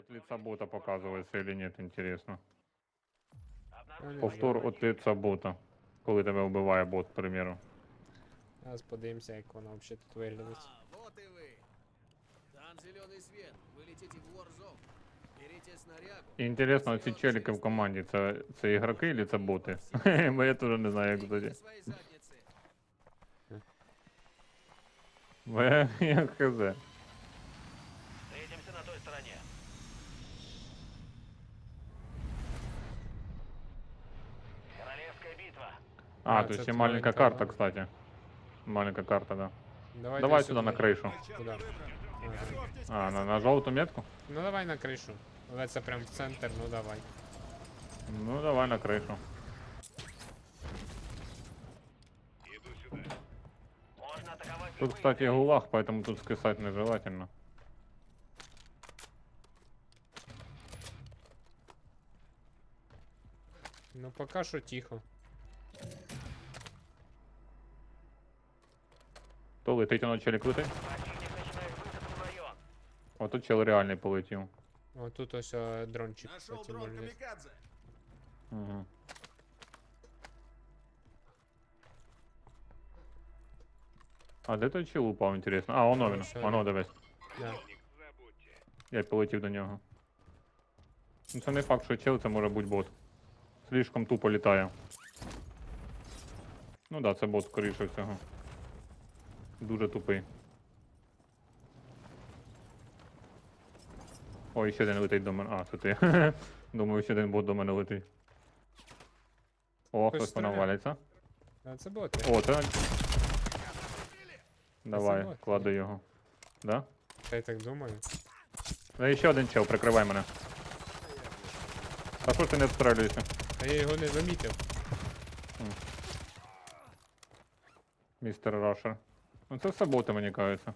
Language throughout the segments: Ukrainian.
от лица бота показывается или нет, интересно. Я не Повтор знаю. от лица бота. Коли тебе вбиває бот, к примеру. Зараз подивимося, як воно взагалі тут виглядить. А, вот и вы. Там зеленый свет. Вы летите в Warzone. Берите снарягу. І інтересно, ці челіки в команді, це, це ігроки чи це боти? Бо я теж не знаю, як Прыгните тоді. свои задницы. Бо я я хз. А, А, то есть и маленькая карта, кстати. Маленькая карта, да. Давай, Давай ти сюда на крышу. Куда? Ага. А, на, на жовту метку? Ну давай на. Але це прям в центр, ну давай. Ну, давай на крышу. Тут, кстати, гулаг, поэтому тут скисать нежелательно. Ну поки що тихо. То летить, воно челік летить. Противник начинает высадку в район. О, тут чел реальний полетів. О, тут ось о, дрончик, Нашел кстати, дрон камикадзе. Угу. А де той чел упав, інтересно? А, воно він. Воно дивись. Да. Я полетів до нього. Ну це не факт, що чел, це може бути бот. Слишком тупо літає. Ну да, це бот, скоріше всього. Дуже тупий. Ой, ще один летить до мене. А, це ти. Думаю, ще один бот до мене летить. О, Хтось хтось стріляє. валяться. А це боти. О, це. Давай, бот, кладу його. Да? Я так думаю. Да ще один чел, прикривай мене. А що ж ти не обстрілюєшся? Та я його не замітив. Містер Рашер. Ну це все боти, мені кажеться.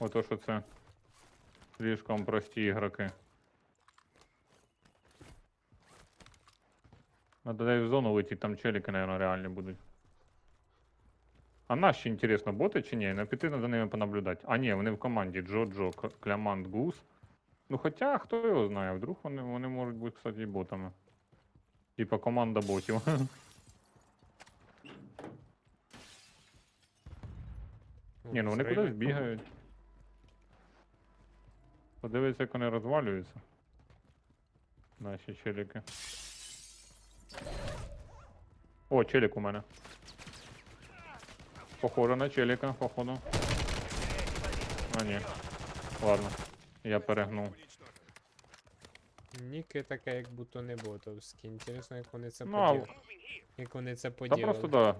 Ото що це. Слишком прості ігроки. Надо дай в зону летіть, там челіки, наверное, реальні будуть. А наші, інтересно, боти чи ні? На піти за ними понаблюдати. А ні, вони в команді Джо-Джо, Клямант, Гус. Ну хоча, хто його знає, вдруг вони, вони можуть бути, кстати, ботами. Типа команда ботів. Ні, ну вони зриви. кудись бігають. Подивися, як вони розвалюються. Наші челіки. О, челік у мене. Похоже на челіка, походу. А ні. Ладно. Я перегнув. Ніки таке, як будто не ботовські. Інтересно, як вони це Ну, а поділи. Як вони це Та поділи. просто да.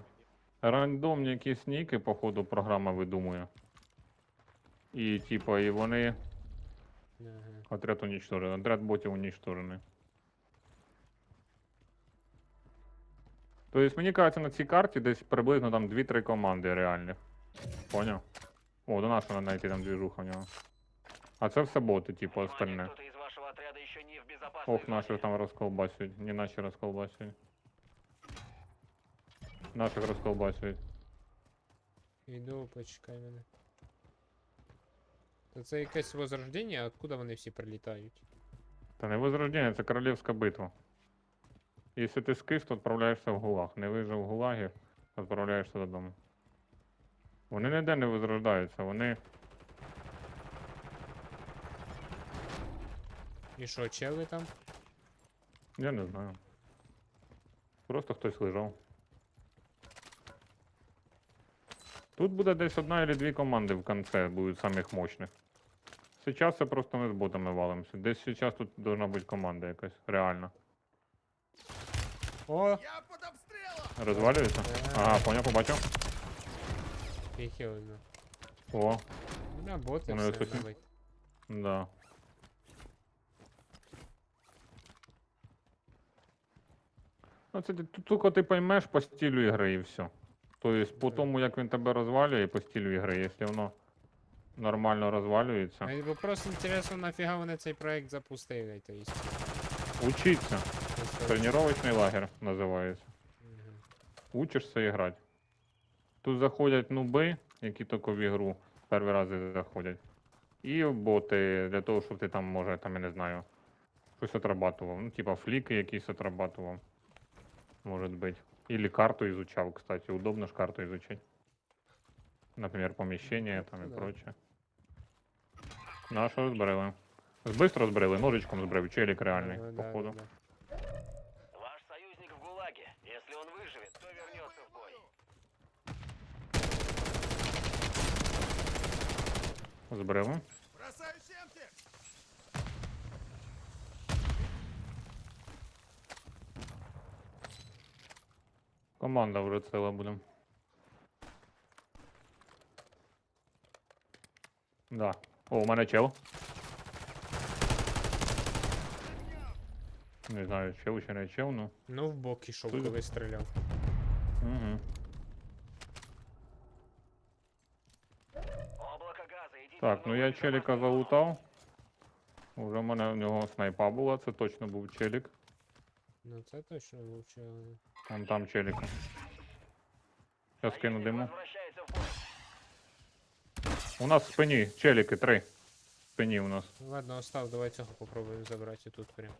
Рандомні якісь ніки, походу, програма видумує. І типа, і вони. Ага. Отряд уничтожен. Отряд ботів уничтожений. Тобто, мені кажеться, на цій карті десь приблизно там 2-3 команди реальних. Поняв? О, до нас треба знайти там двіжуха в нього. А це все боти, типу, остальне. Ох, наших там розколбасюють. Не наші розколбасюють. Наших розколбасюють. Іду, почекай мене. То це якесь возрождення, откуда вони всі прилітають? Та не возрождення, це королівська битва. Якщо ти скис, то відправляєшся в гулаг. Не вижив в гулагі, відправляєшся додому. Вони ніде не возрождаються, вони. І що, чели там? Я не знаю. Просто хтось лежав. Тут буде десь одна або дві команди в кінці будуть самих мощних. Сейчас це просто ми з ботами валимося. Десь зараз тут должна бути команда якась, реальна. О! Розвалюється? Ага, поняв, побачив. Його зна. О, Да, боти Вони все такі. навіть. Да. Ну, це ти- тут тільки ти поймеш по стилю ігри і все. Тобто, по тому, як він тебе розвалює по стилю ігри, якщо воно нормально розвалюється, бо просто інтересно, нафіга вони цей проект запустили, то есть. учиться. Тренувальний лагерь називається. Мгм. Учишся грати. Тут заходять нуби, які тільки в ігру перший раз заходять. І боти для того, щоб ти там, може, там, я не знаю, щось отрабатував. Ну, типа фліки якісь отрабатував. Может быть. Или карту изучал, кстати. Удобно ж карту изучать. Например, помещение там и Да. прочее. Ну, а що збрили? Быстро збрили, ножичком збрив, челік реальний, Е, да, походу. да, Ваш союзник в ГУЛАГе. Если он выживет, то вернется в бой. Збрили. Команда вже ціла буде. Да. О, у мене чел. Не знаю, чел чи не чел, ну. Ну, в бок ішов, Тут- коли стріляв. Угу. Облако газа, идите Так, в ну новую я челіка безопасную зону. залутав. Уже в мене в нього снайпа була, це точно був челік. Ну це точно вовчали. Вон там челіка. Зараз кину Союзник диму. возвращается в бой. У нас в спині челіки, три. В спині у нас. Ладно, остав, давай цього попробуємо забрати тут прям.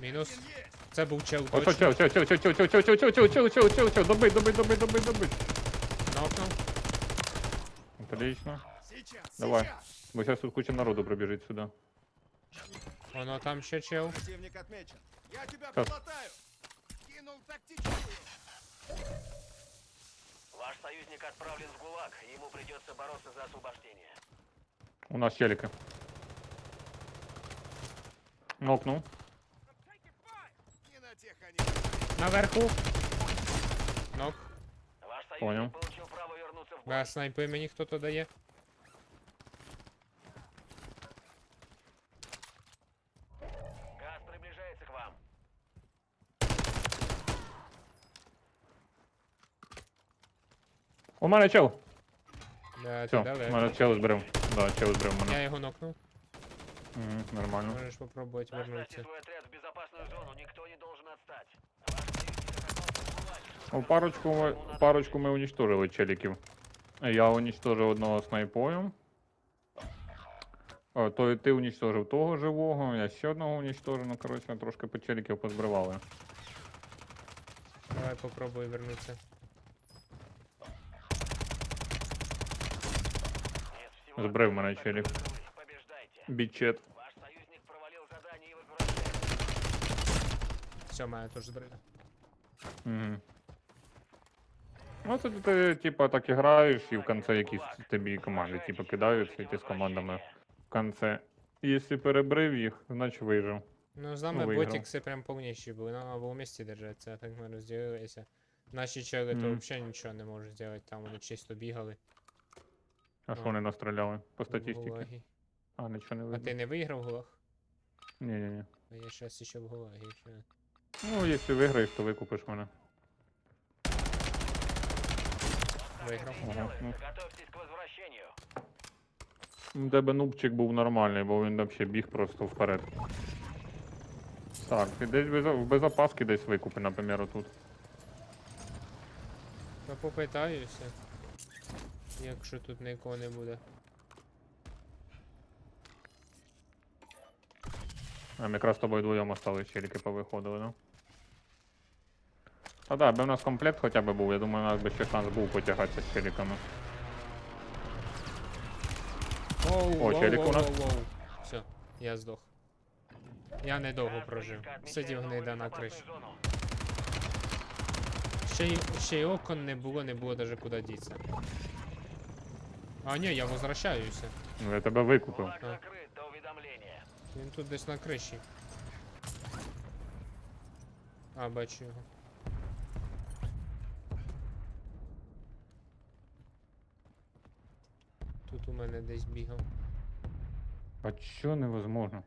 Мінус. Це був чел Ось точно. чел, чел, чел, чел, чел, чел, чел, чел, чел, чел, чел, чел, чел, добить, добить, добить, добить, добить. Нокнув. Отлично. Сейчас, Давай. сейчас! Бо зараз тут куча народу пробіжить сюди. Воно там ще чел. Противник отмечен. Я тебя Как? подлатаю! Кинул тактическую! Ваш союзник отправлен в ГУЛАГ. Ему придется бороться за освобождение. У нас тех они! Наверху. Нок. Ваш союзник Понял. получил Да, снайпи мені хто-то дає. Газ приближается к вам. У мене чел. Да, Все, у далеко. мене чел збрив. Да, чел збрив Я мене. його нокнув. Угу, нормально. Можеш попробувати Доставьте вернутися. свой отряд в безопасную зону. Никто не должен отстать. Ваш союзник оказался в ГУЛАГе. Ну, парочку, ми, парочку ми уничтожили челіків. Я уничтожив одного снайпою. О, то ти уничтожив того живого, я ще одного уничтожив, ну коротше, трошки по челіків позбривали. Давай попробуй вернутися. Одного мене челік. вы Бічет. Ваш союзник провалил задание и возвращается. Все, мене теж збрили. Угу. Ну, це ти, типа, так і граєш, і в кінці якісь тобі команди, типу, кидаються, ті з командами в кінці. І Якщо перебрив їх, значить вижив. Ну, з нами виграв. прям повніші були, нам треба в місті держатися, а так ми розділилися. Наші чели то Мгм. взагалі нічого не можуть зробити, там вони чисто бігали. А що А. вони настріляли? По статистиці? А, нічого не А видно. ти не виграв гулаг? Ні-ні-ні. А я щас ще в гулагі. ще. Ну, якщо виграєш, то викупиш мене. Виграв. Ага, ну. Готовьтесь к возвращению. Тебе нубчик був нормальний, бо він взагалі біг просто вперед. Так, ти десь без, в безопаски десь викупи, наприклад, тут. Та попитаюся. Якщо тут нікого не буде. А ми якраз з тобою вдвоєм остались, челіки повиходили, ну. Та да, аби в нас комплект хоча б був, я думаю, у нас би ще шанс був потягатися з челіками. Оу, О, челік у нас. Все, я здох. Я недовго прожив. Сидів гнида на криші. Ще й, ще й окон не було, не було даже куди діться. А ні, я возвращаюся. Ну я тебе викупив. ГУЛАГ закрыт до уведомления. Він тут десь на криші. А, бачу його. мене десь бігав. А чо невозможно?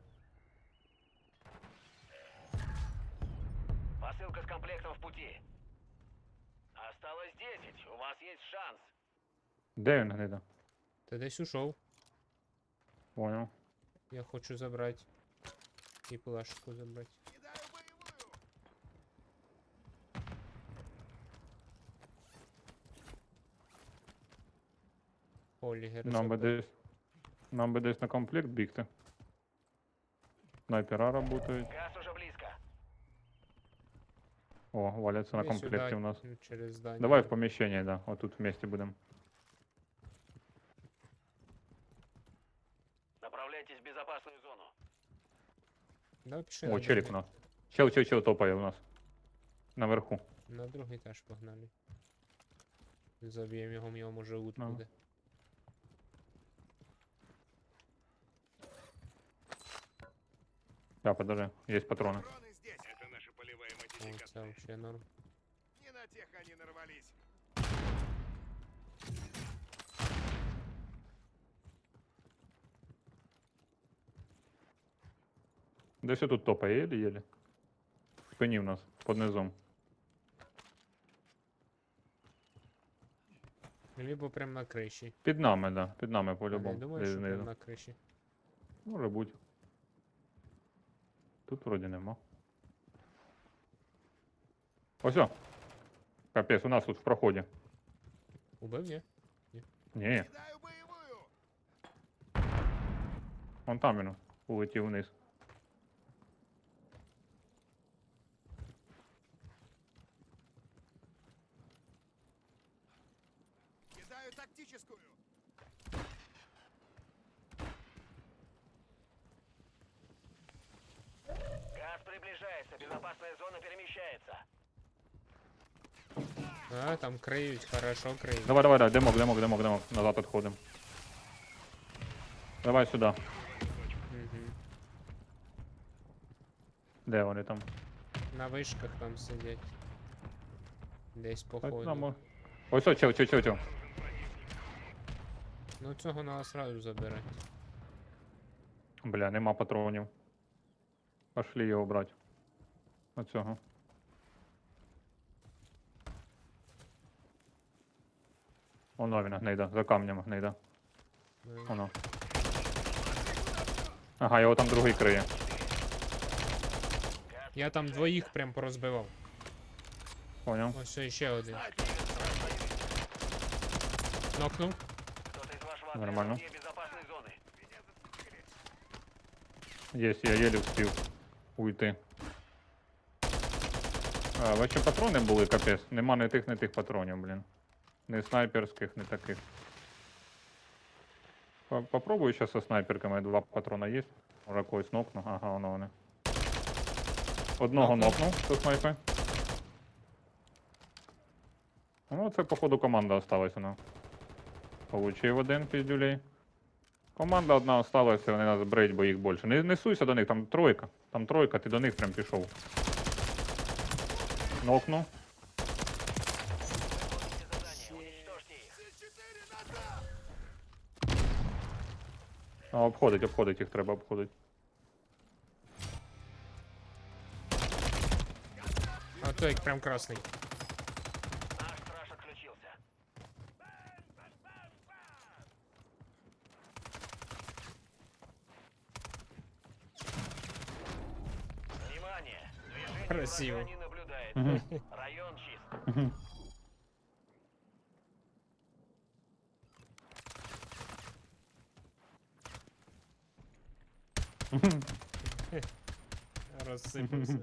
Посылка с комплектом в пути. Осталось 10. У вас есть шанс. Де він гнида? Ти десь ушов. Понял. Я хочу забрати. І плашку забрати. Олігер. Нам би десь. Нам би десь на комплект бігти. Снайпера работають. Газ уже близко. О, валяться на сюди, у нас. Через здання. Давай в поміщення, да. Отут вместе будемо. Направляйтесь в безопасную зону. Да, пішли О, на челік у нас. Чел, чел, чел топає у нас. Наверху. На другий теж погнали. Заб'ємо його, в нього може лут Ну. буде. Да, подожди, есть патроны. Патроны здесь. Это наша полевая О, це модификация. вообще норм. Не на тех они нарвались. Десь тут топає, єлі-єлі. В спині в нас, під низом. Либо прям на криші. Під нами, да. Під нами Я не по-любому. думаю, Десь що прям знизу. на криші. Може бути. Тут вроді нема. Ось о. Капець, у нас тут в проході. Убив, ні? Ні, вон там він улетів вниз. Приближается. Безопасная зона перемещается. А, там криють, хорошо криють. Давай, давай, давай, демок, демок, демок, демок. Назад відходимо. Давай сюди. Угу. Де вони там? На вишках там сидять. Десь Так, походу. там, о. Ось о, чел, чел, чел, чел. Ну цього треба сразу забирати. Бля, нема патронів. Пошли його брати. Оцього. Воно він гнейда, за камнем гнейда. Ну, Воно. Ага, його там другий криє. Я там двоїх прям порозбивав. Поняв? Ось ще- ще один. Нокнув. Нормально. Єсть, я єлі встиг уйти. А, ваші патрони були капець. Нема ні тих, ні тих патронів, блін. Ні снайперських, ні таких. По- Попробую сейчас со снайперками. Два патрона є. Може когось нокну. Ага, воно вони. Одного Нокнув. со снайпи. Ну, це, походу, команда осталась вона. Получив один піздюлей. Команда одна осталася, вони нас бреють, бо їх більше. Не, не суйся до них, там тройка. Там тройка, ти до них прям пішов. Нокну. Выполните задание. Уничтожьте их. С4 назад. А, обходить, обходить, їх треба обходити. А то як прям красний. Наш страж отключился. Внимание! Движение Красиво. Не Район чист. Розсипався.